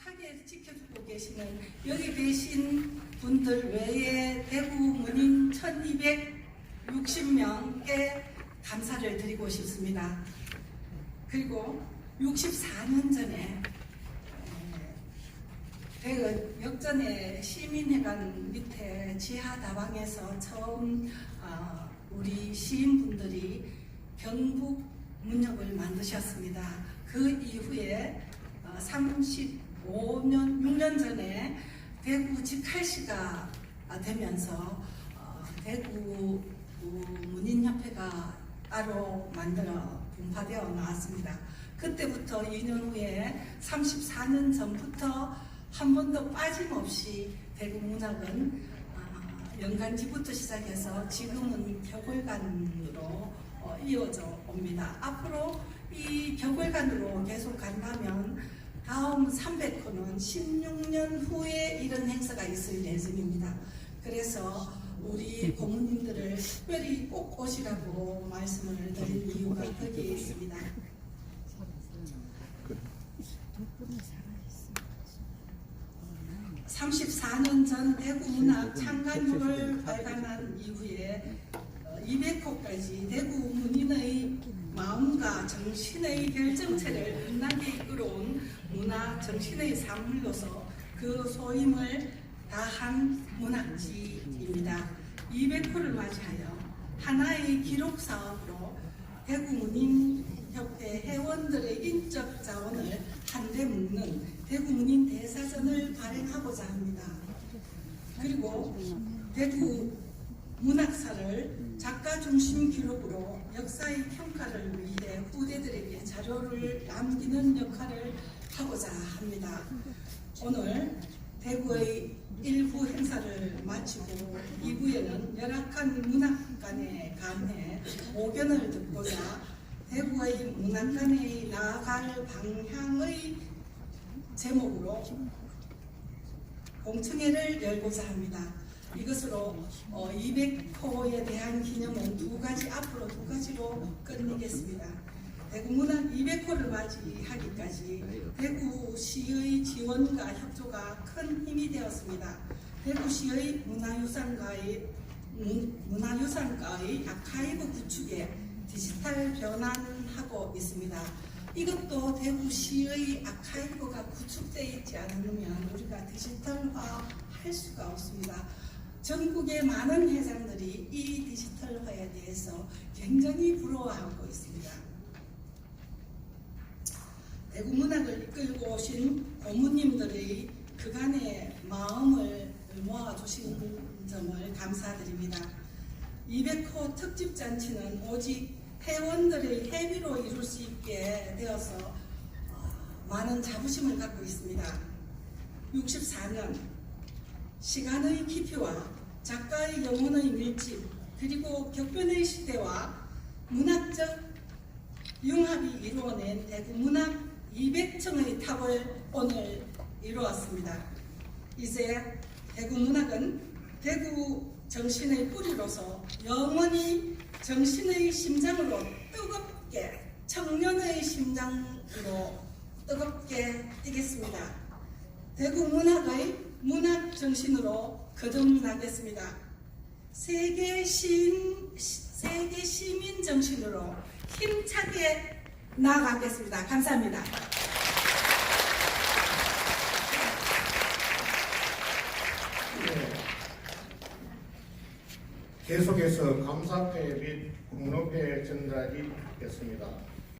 묵묵하게 지켜주고 계시는 여기 계신 분들 외에 대구 문인 1260명께 감사를 드리고 싶습니다. 그리고 64년 전에 대은 역전의 시민회관 밑에 지하 다방에서 처음 아, 우리 시인분들이 경북 문역을 만드셨습니다. 그 이후에 어, 30 5년, 6년 전에 대구 직할시가 되면서 어, 대구 문인협회가 따로 만들어 분파되어 나왔습니다. 그때부터 2년 후에 34년 전부터 한 번도 빠짐없이 대구 문학은 어, 연간지부터 시작해서 지금은 격월관으로 어, 이어져 옵니다. 앞으로 이 격월관으로 계속 간다면 다음 300호는 16년 후에 이런 행사가 있을 예정입니다. 그래서 우리 고모님들을 특별히 꼭 오시라고 말씀을 드릴 이유가 거기에 있습니다. 34년 전 대구 문학 창간호를 발간한 이후에 200호까지 대구 문인의 마음과 정신의 결정체를 빛나게 이끌어온 문화 정신의 산물로서 그 소임을 다한 문학지입니다. 200호를 맞이하여 하나의 기록 사업으로 대구 문인 협회 회원들의 인적 자원을 한데 묶는 대구 문인 대사전을 발행하고자 합니다. 그리고 대구 문학사를 작가 중심 기록으로 역사의 평가를 위해 후대들에게 자료를 남기는 역할을 하고자 합니다. 오늘 대구의 일부 행사를 마치고 2부에는 열악한 문학관에 관해 의견을 듣고자 대구의 문학관에 나아갈 방향의 제목으로 공청회를 열고자 합니다. 이것으로 200호에 대한 기념은 두 가지 앞으로 두 가지로 끝내겠습니다. 대구 문학 200호를 맞이하기까지 대구시의 지원과 협조가 큰 힘이 되었습니다. 대구시의 문화유산과의 문- 문화유산과의 아카이브 구축에 디지털 변환하고 있습니다. 이것도 대구시의 아카이브가 구축되어 있지 않으면 우리가 디지털화 할 수가 없습니다. 전국의 많은 회장들이 이 디지털화에 대해서 굉장히 부러워하고 있습니다. 대구 문학을 이끌고 오신 고모님들의 그간의 마음을 모아주신 점을 감사드립니다. 200호 특집 잔치는 오직 회원들의 회비로 이룰 수 있게 되어서 어, 많은 자부심을 갖고 있습니다. 64년 시간의 깊이와 작가의 영혼의 밀집 그리고 격변의 시대와 문학적 융합이 이루어낸 대구 문학 200층의 탑을 오늘 이루었습니다. 이제 대구 문학은 대구 정신의 뿌리로서 영원히 정신의 심장으로 뜨겁게 청년의 심장으로 뜨겁게 뛰겠습니다. 대구 문학의 문학 정신으로 거듭나겠습니다. 세계 시인 세계 시민 정신으로 힘차게 나아가겠습니다. 감사합니다. 네. 계속해서 감사패 및 공로패 전달이 있겠습니다.